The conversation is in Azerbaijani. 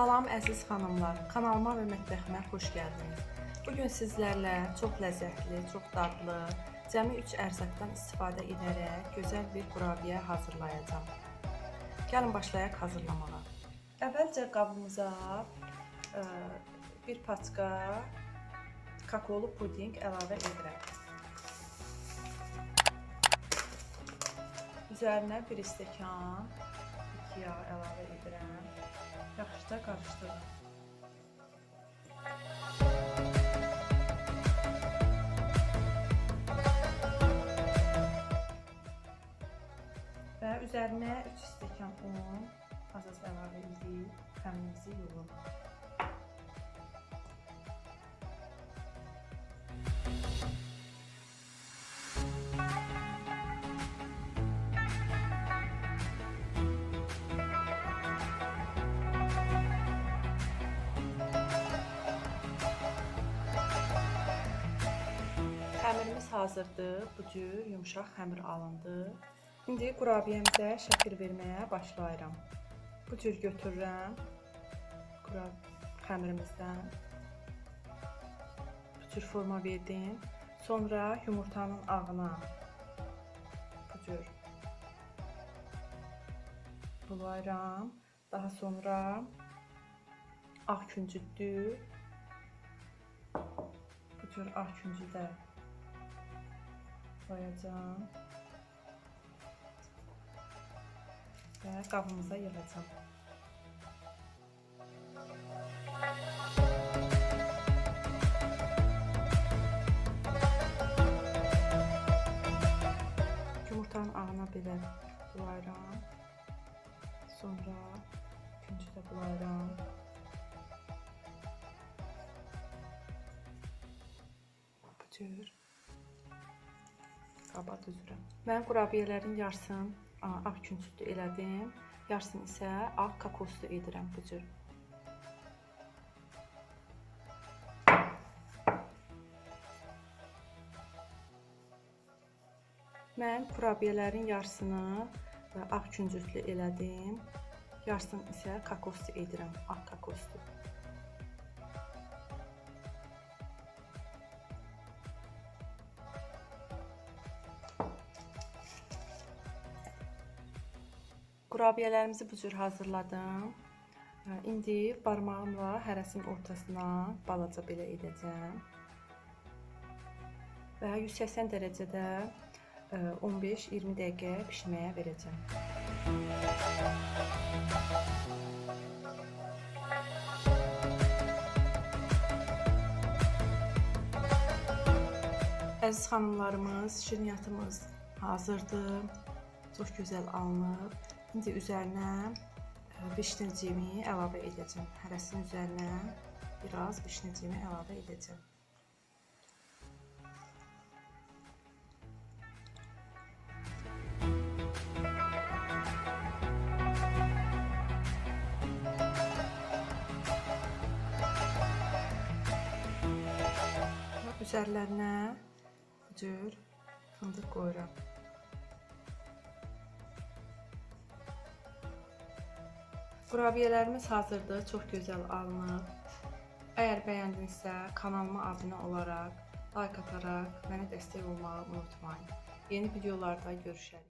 Salam əziz xanımlar, kanalıma və mətbəximə xoş gəldiniz. Bu gün sizlərlə çox ləzzətli, çox dadlı, cəmi 3 ərzaqdan istifadə edərək gözəl bir kurabiyə hazırlayacağam. Gəlin başlayaq hazırlamağa. Əvvəlcə qabımıza ə, bir paçka kakaolu puding əlavə edirəm. Üzərinə bir stəkan bitki yağı əlavə edirəm. Yaxşıca qarışdırıram. Və üzərinə 3 stəkan un az-az əlavə edib xəmirimizi yuyuruq. Xəmirimiz hazırdır. Bu cür yumşaq xəmir alındı. İndi kurabiyəmizə şəkil verməyə başlayıram. Bu cür götürürəm. Xəmirimizdən bu cür forma verdim. Sonra yumurtanın ağına bu cür bulayıram. Daha sonra ağ küncütdür. Bu cür ağ küncü də koyacağım. Və qabımıza yığacağım. Yumurtanın ağına belə bulayıram. Sonra küncü də bulayıram. Bu cür qaba düzürəm. Mən kurabiyələrin yarısını ağ küncütlü elədim. Yarısını isə ağ kakoslu edirəm bu cür. Mən kurabiyələrin yarısını ə, ağ küncütlü elədim. Yarısını isə kakoslu edirəm, ağ kakoslu. Kurabiyələrimizi bu cür hazırladım. Ə, İndi barmağımla hərəsinin ortasına balaca belə edəcəm. Və 180 dərəcədə ə, 15-20 dəqiqə bişməyə verəcəm. Əziz xanımlarımız, şirniyyatımız hazırdır. Çox gözəl alınıb. İndi üzərinə e, vişnəcimi əlavə edəcəm. Hərəsinin üzərinə biraz vişnəcimi əlavə edəcəm. Üzərlərinə bu cür fındıq qoyuram. Kurabiyələrimiz hazırdır, çox gözəl alınıb. Əgər bəyəndinizsə, kanalıma abunə olaraq, like ataraq mənə dəstək olmağı unutmayın. Yeni videolarda görüşərik.